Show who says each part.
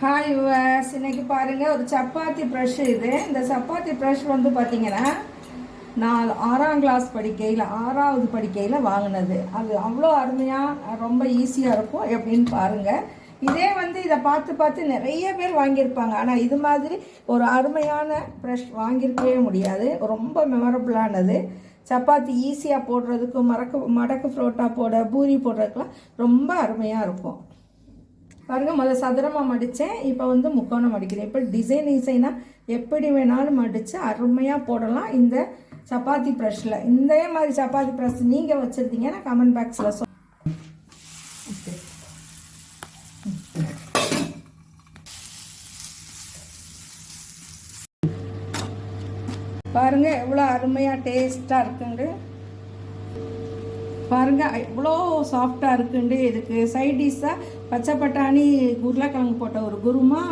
Speaker 1: Hi yours இன்னைக்கு பாருங்கள் ஒரு சப்பாத்தி ப்ரஷ் இது. இந்த சப்பாத்தி ப்ரஷ் வந்து பார்த்தீங்கன்னா நான் ஆறாம் கிளாஸ் படிக்கையில் ஆறாவது படிக்கையில் வாங்கினது. அது அவ்வளோ அருமையாக ரொம்ப ஈஸியாக இருக்கும் எப்படின்னு பாருங்கள் இதே வந்து இதை பார்த்து பார்த்து நிறைய பேர் வாங்கியிருப்பாங்க. ஆனால் இது மாதிரி ஒரு அருமையான ப்ரஷ் வாங்கியிருக்கவே முடியாது. ரொம்ப மெமரபுளானது சப்பாத்தி ஈஸியாக போடுறதுக்கு மறக்க மடக்கு புரோட்டா போட பூரி போடுறதுக்குலாம் ரொம்ப அருமையாக இருக்கும். பாருங்கள் முதல்ல சதுரமாக மடித்தேன் இப்போ வந்து முக்கோணம் மடிக்கிறேன். இப்போ டிசைன் டிசைனாக எப்படி வேணாலும் மடித்து அருமையாக போடலாம். இந்த சப்பாத்தி ப்ரெஷ்ஷில் இந்த மாதிரி சப்பாத்தி ப்ரெஷ் நீங்கள் வச்சுருந்தீங்கன்னா கமெண்ட் பாக்ஸில் சொல் பாருங்கள் எவ்வளோ அருமையாக டேஸ்ட்டாக இருக்குங்க. பாருங்கள் எவ்வளோ சாஃப்டாக இருக்குண்டு இதுக்கு சைட் டிஷ்ஷாக பச்சை பட்டாணி உருளைக்கிழங்கு போட்ட ஒரு குருமா